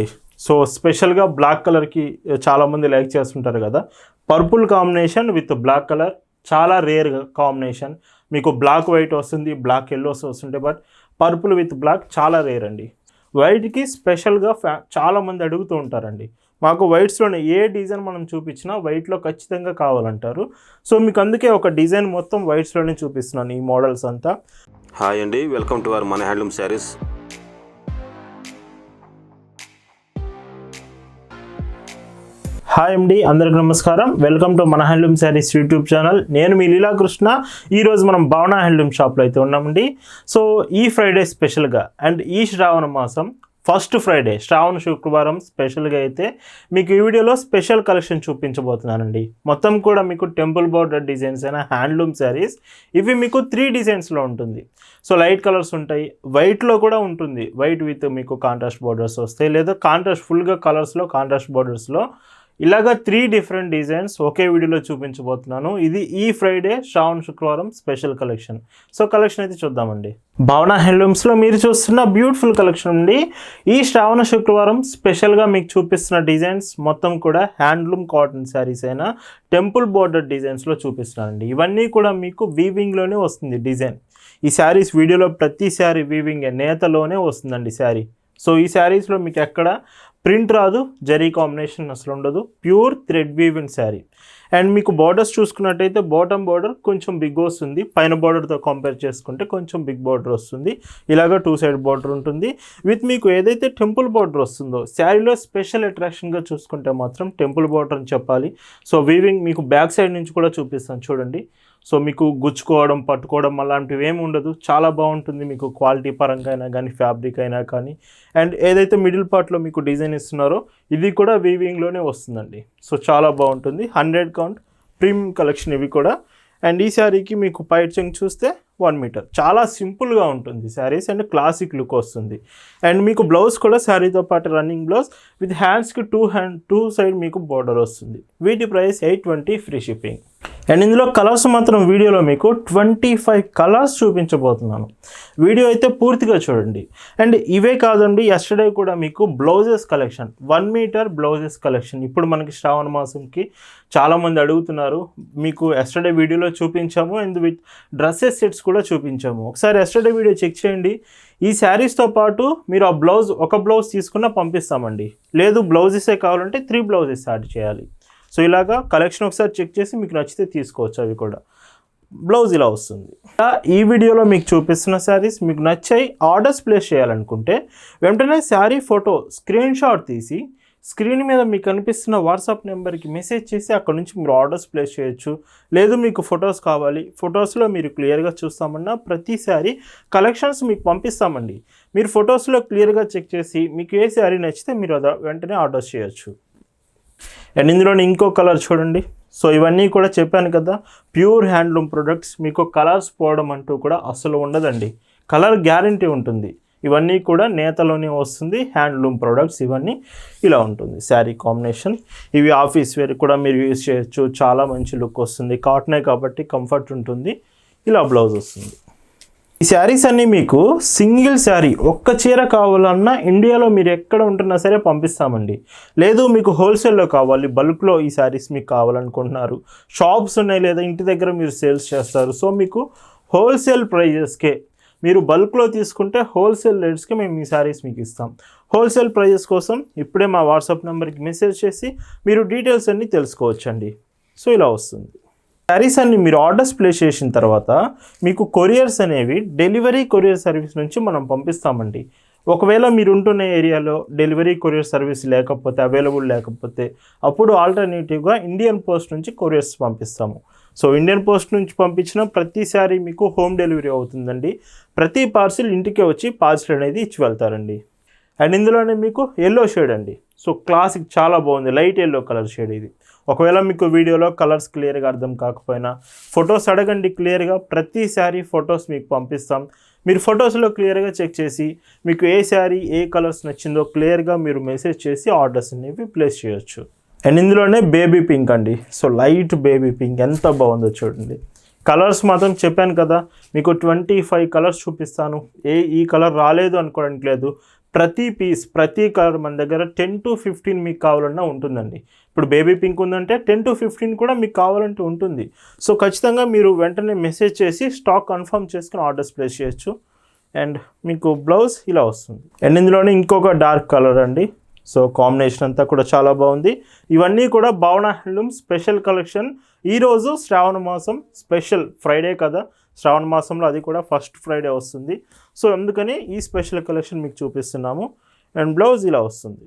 అండి సో స్పెషల్గా బ్లాక్ కలర్కి చాలామంది లైక్ చేస్తుంటారు కదా. Purple combination with black colour చాలా రేర్ కాంబినేషన్ మీకు బ్లాక్ వైట్ వస్తుంది బ్లాక్ ఎల్లోస్ వస్తుంటాయి బట్ పర్పుల్ విత్ బ్లాక్ చాలా రేర్ అండి. వైట్కి స్పెషల్గా ఫ్యా చాలామంది అడుగుతూ ఉంటారండి. మాకు వైట్స్లోనే ఏ డిజైన్ మనం చూపించినా వైట్లో ఖచ్చితంగా కావాలంటారు. సో మీకు అందుకే ఒక డిజైన్ మొత్తం వైట్స్లోనే చూపిస్తున్నాను ఈ మోడల్స్ అంతా. హాయ్ అండి వెల్కమ్ టు అవర్ మన హ్యాండ్లూమ్ శారీస్ హాయ్ అండి అందరికి నమస్కారం. వెల్కమ్ టు మన హ్యాండ్లూమ్ శారీస్ యూట్యూబ్ ఛానల్ నేను మీ లీలాకృష్ణ. ఈరోజు మనం భావన హ్యాండ్లూమ్ షాప్లో అయితే ఉన్నామండి సో ఈ ఫ్రైడే స్పెషల్గా అండ్ ఈ శ్రావణ మాసం ఫస్ట్ ఫ్రైడే శ్రావణ శుక్రవారం స్పెషల్గా అయితే మీకు ఈ వీడియోలో స్పెషల్ కలెక్షన్ చూపించబోతున్నానండి మొత్తం కూడా మీకు టెంపుల్ బోర్డర్ డిజైన్స్ అయిన హ్యాండ్లూమ్ శారీస్ ఇవి మీకు త్రీ డిజైన్స్లో ఉంటుంది. సో లైట్ కలర్స్ ఉంటాయి. వైట్లో కూడా ఉంటుంది. వైట్ విత్ మీకు కాంట్రాస్ట్ బోర్డర్స్ వస్తాయి. లేదా కాంట్రాస్ట్ ఫుల్గా కలర్స్లో కాంట్రాస్ట్ బోర్డర్స్లో ఇలాగ త్రీ డిఫరెంట్ డిజైన్స్ ఒకే వీడియోలో చూపించబోతున్నాను. ఇది ఈ ఫ్రైడే శ్రావణ శుక్రవారం స్పెషల్ కలెక్షన్ సో కలెక్షన్ అయితే చూద్దామండి. భావన హ్యాండ్లూమ్స్లో మీరు చూస్తున్న బ్యూటిఫుల్ కలెక్షన్ అండి. ఈ శ్రావణ శుక్రవారం స్పెషల్గా మీకు చూపిస్తున్న డిజైన్స్ మొత్తం కూడా హ్యాండ్లూమ్ కాటన్ శారీస్ అయినా టెంపుల్ బోర్డర్ డిజైన్స్లో చూపిస్తున్నానండి. ఇవన్నీ కూడా మీకు వీవింగ్లోనే వస్తుంది డిజైన్ ఈ శారీస్ వీడియోలో ప్రతి శారీ వీవింగ్ నేతలోనే వస్తుందండి శారీ సో ఈ శారీస్లో మీకు ఎక్కడ ప్రింట్ రాదు జరీ కాంబినేషన్ అసలు ఉండదు. Pure thread weaving saree. And మీకు బార్డర్స్ చూసుకున్నట్టయితే బాటమ్ బార్డర్ కొంచెం బిగ్ వస్తుంది. పైన బార్డర్తో కంపేర్ చేసుకుంటే కొంచెం బిగ్ బార్డర్ వస్తుంది. ఇలాగ టూ సైడ్ బార్డర్ ఉంటుంది. విత్ మీకు ఏదైతే టెంపుల్ బార్డర్ వస్తుందో శారీలో స్పెషల్ అట్రాక్షన్గా చూసుకుంటే మాత్రం టెంపుల్ బార్డర్ అని చెప్పాలి. సో వీవింగ్ మీకు బ్యాక్ సైడ్ నుంచి కూడా చూపిస్తాను. చూడండి. సో మీకు గుచ్చుకోవడం పట్టుకోవడం అలాంటివి ఏమి ఉండదు. చాలా బాగుంటుంది మీకు క్వాలిటీ పరంగా అయినా కానీ ఫ్యాబ్రిక్ అయినా కానీ. అండ్ ఏదైతే మిడిల్ పార్ట్లో మీకు డిజైన్ ఇస్తున్నారో ఇది కూడా వీవింగ్లోనే వస్తుందండి. సో చాలా బాగుంటుంది. హండ్రెడ్ కౌంట్ ప్రీమియం కలెక్షన్ ఇవి కూడా. అండ్ ఈ శారీకి మీకు పైట్ చెంగ్ చూస్తే వన్ మీటర్. చాలా సింపుల్గా ఉంటుంది. శారీస్ అండ్ క్లాసిక్ లుక్ వస్తుంది. అండ్ మీకు బ్లౌజ్ కూడా శారీతో పాటు రన్నింగ్ బ్లౌజ్ విత్ హ్యాండ్స్కి టూ హ్యాండ్ టూ సైడ్ మీకు బార్డర్ వస్తుంది. వీటి price eight twenty free shipping. And ఇందులో కలర్స్ మాత్రం వీడియోలో మీకు ట్వంటీ ఫైవ్ కలర్స్ చూపించబోతున్నాను. వీడియో అయితే పూర్తిగా చూడండి. అండ్ ఇవే కాదండి ఎస్టర్డే కూడా మీకు blouses collection. One metre blouses collection. ఇప్పుడు మనకి శ్రావణ మాసంకి చాలామంది అడుగుతున్నారు మీకు ఎస్టర్డే వీడియోలో చూపించాము. అండ్ విత్ డ్రెస్సెస్ సెట్స్ కూడా చూపించాము. ఒకసారి ఎస్టర్డే వీడియో చెక్ చేయండి. ఈ శారీస్తో పాటు మీరు ఆ బ్లౌజ్ ఒక బ్లౌజ్ తీసుకున్న పంపిస్తామండి. లేదు బ్లౌజెసే కావాలంటే త్రీ బ్లౌజెస్ యాడ్ చేయాలి. సో ఇలాగా కలెక్షన్ ఒకసారి చెక్ చేసి మీకు నచ్చితే తీసుకోవచ్చు అవి కూడా. బ్లౌజ్ ఇలా వస్తుంది. ఈ వీడియోలో మీకు చూపిస్తున్న శారీస్ మీకు నచ్చాయి ఆర్డర్స్ ప్లేస్ చేయాలనుకుంటే వెంటనే శారీ ఫోటో స్క్రీన్ షాట్ తీసి స్క్రీన్ మీద మీకు కనిపిస్తున్న వాట్సాప్ నెంబర్కి మెసేజ్ చేసి అక్కడ నుంచి మీరు ఆర్డర్స్ ప్లేస్ చేయొచ్చు. లేదు మీకు ఫొటోస్ కావాలి. ఫొటోస్లో మీరు క్లియర్గా చూస్తామన్నా ప్రతిసారి కలెక్షన్స్ మీకు పంపిస్తామండి. మీరు ఫొటోస్లో క్లియర్గా చెక్ చేసి మీకు ఏ శారీ నచ్చితే మీరు వెంటనే ఆర్డర్స్ చేయొచ్చు. అండ్ ఇందులోని ఇంకో కలర్ చూడండి. సో ఇవన్నీ కూడా చెప్పాను కదా ప్యూర్ హ్యాండ్లూమ్ ప్రొడక్ట్స్. మీకు కలర్స్ పోవడం అంటూ కూడా అసలు ఉండదండి. కలర్ గ్యారంటీ ఉంటుంది. ఇవన్నీ కూడా నేతలోనే వస్తుంది హ్యాండ్లూమ్ ప్రొడక్ట్స్ ఇవన్నీ ఇలా ఉంటుంది. Saree combination. ఇవి ఆఫీస్ వేర్ కూడా మీరు యూజ్ చేయొచ్చు. చాలా మంచి లుక్ వస్తుంది. కాటనే కాబట్టి కంఫర్ట్ ఉంటుంది. ఇలా బ్లౌజ్ వస్తుంది. ఈ శారీస్ అన్నీ మీకు సింగిల్ శారీ ఒక్క చీర కావాలన్నా ఇండియాలో మీరు ఎక్కడ ఉంటున్నా సరే పంపిస్తామండి. లేదు మీకు హోల్సేల్లో కావాలి బల్క్లో ఈ శారీస్ మీకు కావాలనుకుంటున్నారు. షాప్స్ ఉన్నాయి లేదా ఇంటి దగ్గర మీరు సేల్స్ చేస్తారు. సో మీకు హోల్సేల్ ప్రైజెస్కే మీరు బల్క్లో తీసుకుంటే హోల్సేల్ రేట్స్కి మేము ఈ శారీస్ మీకు ఇస్తాం. హోల్సేల్ ప్రైజెస్ కోసం ఇప్పుడే మా వాట్సాప్ నెంబర్కి మెసేజ్ చేసి మీరు డీటెయిల్స్ అన్నీ తెలుసుకోవచ్చండి. సో ఇలా వస్తుంది. శారీస్ అన్ని మీరు ఆర్డర్స్ ప్లేస్ చేసిన తర్వాత మీకు కొరియర్స్ అనేవి డెలివరీ కొరియర్ సర్వీస్ నుంచి మనం పంపిస్తామండి. ఒకవేళ మీరు ఉంటున్న ఏరియాలో డెలివరీ కొరియర్ సర్వీస్ లేకపోతే అవైలబుల్ లేకపోతే అప్పుడు ఆల్టర్నేటివ్గా ఇండియన్ పోస్ట్ నుంచి కొరియర్స్ పంపిస్తాము. సో ఇండియన్ పోస్ట్ నుంచి పంపించిన ప్రతిసారి మీకు హోమ్ డెలివరీ అవుతుందండి. ప్రతి పార్సిల్ ఇంటికే వచ్చి పార్సిల్ అనేది ఇచ్చి వెళ్తారండి. అండ్ ఇందులోనే మీకు ఎల్లో షేడ్ అండి. సో క్లాసిక్ చాలా బాగుంది. లైట్ ఎల్లో కలర్ షేడ్ ఇది. ఒకవేళ మీకు వీడియోలో కలర్స్ క్లియర్గా అర్థం కాకపోయినా ఫొటోస్ అడగండి క్లియర్గా ప్రతిసారి ఫొటోస్ మీకు పంపిస్తాం. మీరు ఫొటోస్లో క్లియర్గా చెక్ చేసి మీకు ఏ శారీ ఏ కలర్స్ నచ్చిందో క్లియర్గా మీరు మెసేజ్ చేసి ఆర్డర్స్ అనేవి ప్లేస్ చేయొచ్చు. అండ్ ఇందులోనే బేబీ పింక్ అండి. సో లైట్ బేబీ పింక్ ఎంత బాగుందో చూడండి. కలర్స్ మాత్రం చెప్పాను కదా మీకు ట్వంటీ ఫైవ్ కలర్స్ చూపిస్తాను. ఏ ఈ కలర్ రాలేదు అనుకోవడానికి లేదు. ప్రతి పీస్ ప్రతి కలర్ మన దగ్గర టెన్ టు ఫిఫ్టీన్ మీకు కావాలన్నా ఉంటుందండి. ఇప్పుడు బేబీ పింక్ ఉందంటే టెన్ టు ఫిఫ్టీన్ కూడా మీకు కావాలంటే ఉంటుంది. సో ఖచ్చితంగా మీరు వెంటనే మెసేజ్ చేసి స్టాక్ కన్ఫర్మ్ చేసుకుని ఆర్డర్స్ ప్లేస్ చేయొచ్చు. అండ్ మీకు బ్లౌజ్ ఇలా వస్తుంది. అండ్ ఇందులోనే ఇంకొక డార్క్ కలర్ అండి. సో కాంబినేషన్ అంతా కూడా చాలా బాగుంది. ఇవన్నీ కూడా భావన హ్యాండ్లూమ్ స్పెషల్ కలెక్షన్. ఈరోజు శ్రావణ మాసం స్పెషల్ ఫ్రైడే కదా. శ్రావణ మాసంలో అది కూడా ఫస్ట్ ఫ్రైడే వస్తుంది. సో అందుకని ఈ స్పెషల్ కలెక్షన్ మీకు చూపిస్తున్నాము. అండ్ బ్లౌజ్ ఇలా వస్తుంది.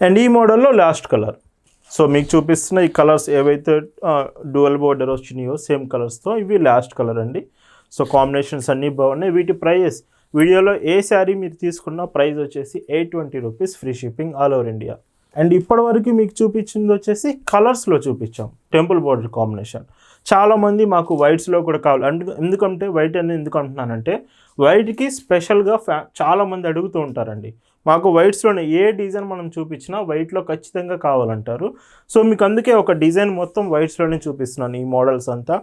అండ్ ఈ మోడల్లో లాస్ట్ కలర్ సో మీకు చూపిస్తున్న ఈ కలర్స్ ఏవైతే డ్యువల్ బోర్డర్ వచ్చినాయో సేమ్ కలర్స్తో ఇవి లాస్ట్ కలర్ అండి. సో కాంబినేషన్స్ అన్నీ బాగున్నాయి. వీటి ప్రైస్ వీడియోలో ఏ శారీ మీరు తీసుకున్న ప్రైస్ వచ్చేసి eight twenty rupees free shipping all over India and ఇప్పటివరకు మీకు చూపించింది వచ్చేసి కలర్స్లో చూపించాం. టెంపుల్ బోర్డర్ కాంబినేషన్ చాలామంది మాకు వైట్స్లో కూడా కావాలి. అందు ఎందుకంటే వైట్ అనేది ఎందుకు అంటున్నానంటే వైట్కి స్పెషల్గా ఫ్యా చాలామంది అడుగుతూ ఉంటారండి. మాకు వైట్స్లోనే ఏ డిజైన్ మనం చూపించినా వైట్లో ఖచ్చితంగా కావాలంటారు. సో మీకు అందుకే ఒక డిజైన్ మొత్తం వైట్స్లోనే చూపిస్తున్నాను ఈ మోడల్స్ అంతా.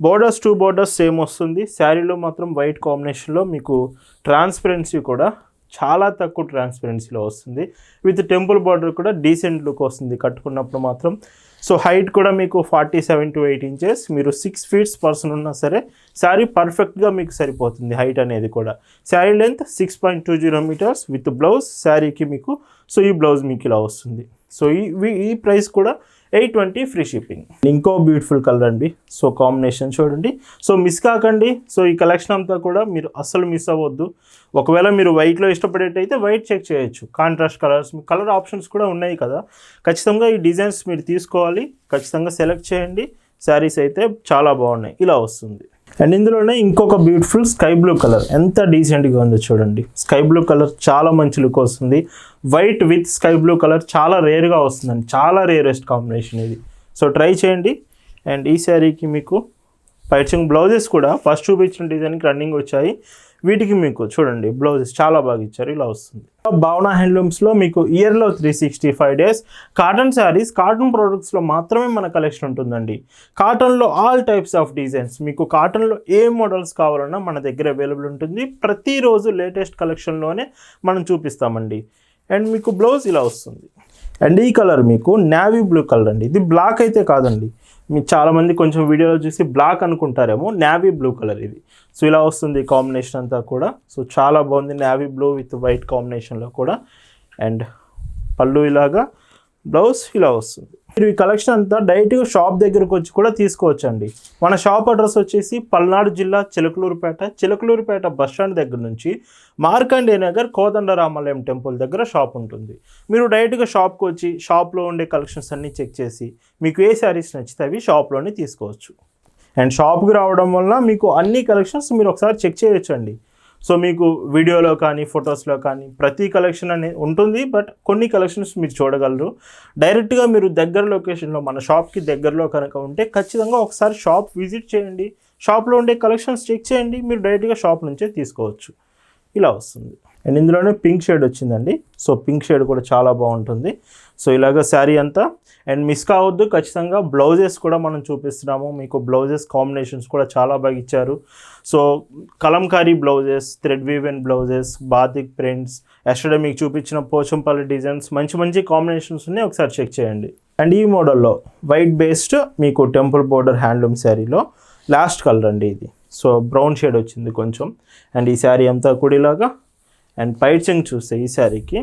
బోర్డర్స్ టూ బోర్డర్స్ సేమ్ వస్తుంది. శారీలో మాత్రం వైట్ కాంబినేషన్లో మీకు ట్రాన్స్పరెన్సీ కూడా చాలా తక్కువ ట్రాన్స్పరెన్సీలో వస్తుంది. విత్ టెంపుల్ బార్డర్ కూడా డీసెంట్ లుక్ వస్తుంది కట్టుకున్నప్పుడు మాత్రం. సో హైట్ కూడా మీకు forty seven to eight inches మీరు సిక్స్ ఫీట్స్ పర్సన్ ఉన్నా సరే శారీ పర్ఫెక్ట్గా మీకు సరిపోతుంది హైట్ అనేది కూడా. Saree length six point two zero metres with blouse శారీకి మీకు సో ఈ బ్లౌజ్ మీకు ఇలా వస్తుంది. సో ఈ ఈ ప్రైస్ కూడా ఎయిట్ ట్వంటీ ఫ్రీ షిప్పింగ్. ఇంకో బ్యూటిఫుల్ కలర్ అండి. సో కాంబినేషన్ చూడండి. సో మిస్ కాకండి. సో ఈ కలెక్షన్ అంతా కూడా మీరు అస్సలు మిస్ అవ్వద్దు. ఒకవేళ మీరు వైట్లో ఇష్టపడేటైతే వైట్ చెక్ చేయొచ్చు. కాంట్రాస్ట్ కలర్స్ కలర్ ఆప్షన్స్ కూడా ఉన్నాయి కదా. ఖచ్చితంగా ఈ డిజైన్స్ మీరు తీసుకోవాలి. ఖచ్చితంగా సెలెక్ట్ చేయండి. శారీస్ అయితే చాలా బాగున్నాయి. ఇలా వస్తుంది. అండ్ ఇందులోనే ఇంకొక బ్యూటిఫుల్ స్కై బ్లూ కలర్ ఎంత డీసెంట్గా ఉందో చూడండి. స్కై బ్లూ కలర్ చాలా మంచి లుక్ వస్తుంది. White with sky blue colour చాలా రేర్గా వస్తుందండి. చాలా రేరెస్ట్ కాంబినేషన్ ఇది. సో ట్రై చేయండి. అండ్ ఈ శారీకి మీకు పైచింగ్ బ్లౌజెస్ కూడా. ఫస్ట్ చూపించిన డిజైన్కి రన్నింగ్ వచ్చాయి. వీటికి మీకు చూడండి బ్లౌజెస్ చాలా బాగా ఇచ్చారు ఇలా వస్తుంది. భావన హ్యాండ్లూమ్స్లో మీకు ఇయర్లో three sixty five days cotton sarees cotton ప్రోడక్ట్స్లో మాత్రమే మన కలెక్షన్ ఉంటుందండి. కాటన్లో ఆల్ టైప్స్ ఆఫ్ డిజైన్స్ మీకు కాటన్లో ఏ మోడల్స్ కావాలన్నా మన దగ్గర అవైలబుల్ ఉంటుంది. ప్రతిరోజు లేటెస్ట్ కలెక్షన్లోనే మనం చూపిస్తామండి. అండ్ మీకు బ్లౌజ్ ఇలా వస్తుంది. అండ్ ఈ కలర్ మీకు నావీ బ్లూ కలర్ అండి. ఇది బ్లాక్ అయితే కాదండి. మీరు చాలామంది కొంచెం వీడియోలో చూసి బ్లాక్ అనుకుంటారేమో నావీ బ్లూ కలర్ ఇది. సో ఇలా వస్తుంది కాంబినేషన్ అంతా కూడా. సో చాలా బాగుంది. నావీ బ్లూ విత్ వైట్ కాంబినేషన్లో కూడా. అండ్ పళ్ళు ఇలాగా బ్లౌజ్ ఇలా వస్తుంది. మీరు ఈ కలెక్షన్ అంతా డైరెక్ట్గా షాప్ దగ్గరకు వచ్చి కూడా తీసుకోవచ్చండి. మన షాప్ అడ్రస్ వచ్చేసి పల్నాడు జిల్లా చిలకలూరుపేట చిలకలూరుపేట బస్ స్టాండ్ దగ్గర నుంచి మార్కండే నగర్ కోదండరామాలయం టెంపుల్ దగ్గర షాప్ ఉంటుంది. మీరు డైరెక్ట్గా షాప్కి వచ్చి షాప్లో ఉండే కలెక్షన్స్ అన్నీ చెక్ చేసి మీకు ఏ శారీస్ నచ్చితే అవి షాప్లోనే తీసుకోవచ్చు. అండ్ షాప్కి రావడం వల్ల మీకు అన్ని కలెక్షన్స్ మీరు ఒకసారి చెక్ చేయొచ్చండి. సో మీకు వీడియోలో కానీ ఫొటోస్లో కానీ ప్రతి కలెక్షన్ అనేది ఉంటుంది. బట్ కొన్ని కలెక్షన్స్ మీరు చూడగలరు. డైరెక్ట్గా మీరు దగ్గర లొకేషన్లో మన షాప్కి దగ్గరలో కనుక ఉంటే ఖచ్చితంగా ఒకసారి షాప్ విజిట్ చేయండి. షాప్లో ఉండే కలెక్షన్స్ చెక్ చేయండి. మీరు డైరెక్ట్గా షాప్ నుంచే తీసుకోవచ్చు. ఇలా వస్తుంది. అండ్ ఇందులోనే పింక్ షేడ్ వచ్చిందండి. సో పింక్ షేడ్ కూడా చాలా బాగుంటుంది. సో ఇలాగ శారీ అంతా. అండ్ మిస్ కావద్దు ఖచ్చితంగా బ్లౌజెస్ కూడా మనం చూపిస్తున్నాము. మీకు బ్లౌజెస్ కాంబినేషన్స్ కూడా చాలా బాగా ఇచ్చారు. So kalamkari blouses thread woven blouses batik prints yesterday మీకు చూపించిన పోచంపల్లి డిజైన్స్ మంచి మంచి కాంబినేషన్స్ ఉన్నాయి. ఒకసారి చెక్ చేయండి. అండ్ ఈ మోడల్లో వైట్ బేస్డ్ మీకు టెంపుల్ బోర్డర్ హ్యాండ్లూమ్ శారీలో లాస్ట్ కలర్ అండి ఇది. సో బ్రౌన్ షేడ్ వచ్చింది కొంచెం. అండ్ ఈ శారీ అంతా కుడిలాగా అండ్ పైచింగ్ చూస్తే ఈ శారీకి.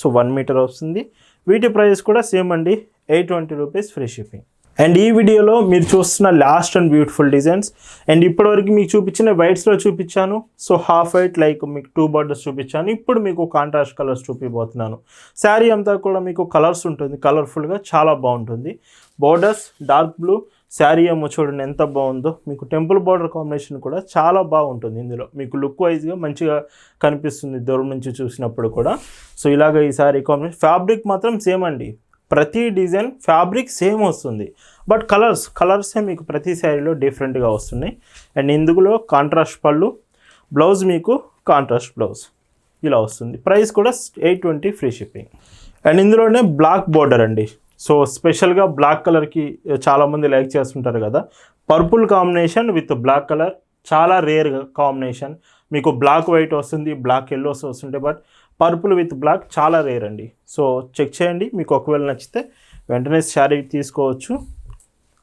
సో వన్ మీటర్ వస్తుంది. వీటి ప్రైస్ కూడా సేమ్ అండి. Eight twenty rupees free shipping. And ఈ వీడియోలో మీరు చూస్తున్న last and beautiful designs and ఇప్పటివరకు మీకు చూపించిన వైట్స్లో చూపించాను. సో హాఫ్ వైట్ లైక్ మీకు టూ బార్డర్స్ చూపించాను. ఇప్పుడు మీకు కాంట్రాస్ట్ కలర్స్ చూపిపోతున్నాను. శారీ అంతా కూడా మీకు కలర్స్ ఉంటుంది. కలర్ఫుల్గా చాలా బాగుంటుంది. బోర్డర్స్ డార్క్ బ్లూ శారీ ఏమో చూడండి ఎంత బాగుందో. మీకు టెంపుల్ బార్డర్ కాంబినేషన్ కూడా చాలా బాగుంటుంది ఇందులో. మీకు లుక్ వైజ్గా మంచిగా కనిపిస్తుంది దూరం నుంచి చూసినప్పుడు కూడా. సో ఇలాగ ఈ శారీ కాంబినేషన్ ఫ్యాబ్రిక్ మాత్రం సేమ్ అండి. ప్రతి డిజైన్ ఫ్యాబ్రిక్ సేమ్ వస్తుంది. బట్ కలర్స్ కలర్సే మీకు ప్రతి శారీలో డిఫరెంట్గా వస్తున్నాయి. అండ్ ఇందులో కాంట్రాస్ట్ పళ్ళు బ్లౌజ్ మీకు కాంట్రాస్ట్ బ్లౌజ్ ఇలా వస్తుంది. ప్రైస్ కూడా eight twenty free shipping. And ఇందులోనే బ్లాక్ బోర్డర్ అండి. సో స్పెషల్గా బ్లాక్ కలర్కి చాలామంది లైక్ చేస్తుంటారు కదా. Purple combination with black colour చాలా రేర్ కాంబినేషన్. మీకు బ్లాక్ వైట్ వస్తుంది బ్లాక్ ఎల్లోస్ వస్తుంటే బట్ పర్పుల్ విత్ బ్లాక్ చాలా రేర్ అండి. సో చెక్ చేయండి మీకు ఒకవేళ నచ్చితే వెంటనే శారీ తీసుకోవచ్చు.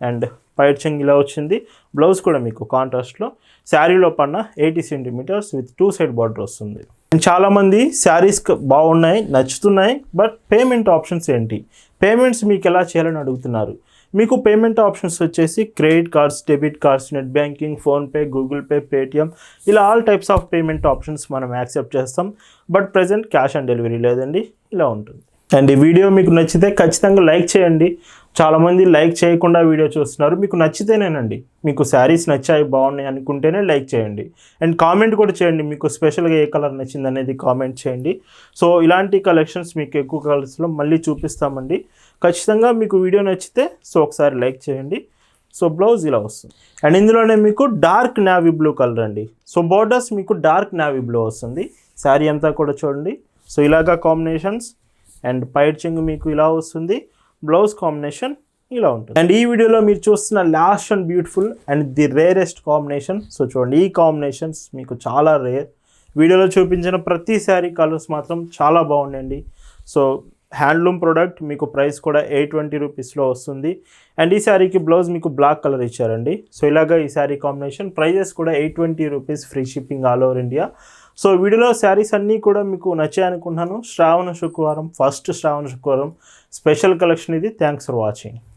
అండ్ పైట్ చెంగ్ ఇలా వచ్చింది. బ్లౌజ్ కూడా మీకు కాంట్రాస్ట్లో. శారీలో పన్న eighty centimetres with two side border వస్తుంది. చాలామంది శారీస్ బాగున్నాయి నచ్చుతున్నాయి బట్ పేమెంట్ ఆప్షన్స్ ఏంటి? పేమెంట్స్ మీకు ఎలా చేయాలని అడుగుతున్నారు? మీకు పేమెంట్ ఆప్షన్స్ వచ్చేసి credit cards debit cards net banking PhonePe Google Pay Paytm ఇలా all types of payment options మనం యాక్సెప్ట్ చేస్తాం. But present cash on delivery లేదండి. ఇలా ఉంటుంది. అండ్ ఈ వీడియో మీకు నచ్చితే ఖచ్చితంగా లైక్ చేయండి. చాలామంది లైక్ చేయకుండా వీడియో చూస్తున్నారు. మీకు నచ్చితేనేనండి. మీకు శారీస్ నచ్చాయి బాగున్నాయి అనుకుంటేనే లైక్ చేయండి. అండ్ కామెంట్ కూడా చేయండి. మీకు స్పెషల్గా ఏ కలర్ నచ్చింది అనేది కామెంట్ చేయండి. సో ఇలాంటి కలెక్షన్స్ మీకు ఎక్కువ కలర్స్లో మళ్ళీ చూపిస్తామండి. ఖచ్చితంగా మీకు వీడియో నచ్చితే సో ఒకసారి లైక్ చేయండి. సో బ్లౌజ్ ఇలా వస్తుంది. అండ్ ఇందులోనే మీకు డార్క్ నావీ బ్లూ కలర్ అండి. సో బోర్డర్స్ మీకు డార్క్ నావీ బ్లూ వస్తుంది. శారీ అంతా కూడా చూడండి. సో ఇలాగా కాంబినేషన్స్. అండ్ పైట్ చెంగు మీకు ఇలా వస్తుంది. బ్లౌజ్ కాంబినేషన్ ఇలా ఉంటుంది. అండ్ ఈ వీడియోలో మీరు చూస్తున్న last and beautiful and the rarest combination. So చూడండి ఈ కాంబినేషన్స్ మీకు చాలా రేర్. వీడియోలో చూపించిన ప్రతి శారీ కలర్స్ మాత్రం చాలా బాగుండండి. సో హ్యాండ్లూమ్ ప్రోడక్ట్ మీకు ప్రైస్ కూడా ఎయిట్ ట్వంటీ రూపీస్లో వస్తుంది. అండ్ ఈ శారీకి బ్లౌజ్ మీకు బ్లాక్ కలర్ ఇచ్చారండి. సో ఇలాగా ఈ శారీ కాంబినేషన్ ప్రైజెస్ కూడా eight twenty rupees free shipping all over India. So వీడియోలో శారీస్ అన్నీ కూడా మీకు నచ్చాయనుకుంటున్నాను శ్రావణ శుక్రవారం ఫస్ట్ శ్రావణ శుక్రవారం. స్పెషల్ కలెక్షన్ ఇది. Thanks for watching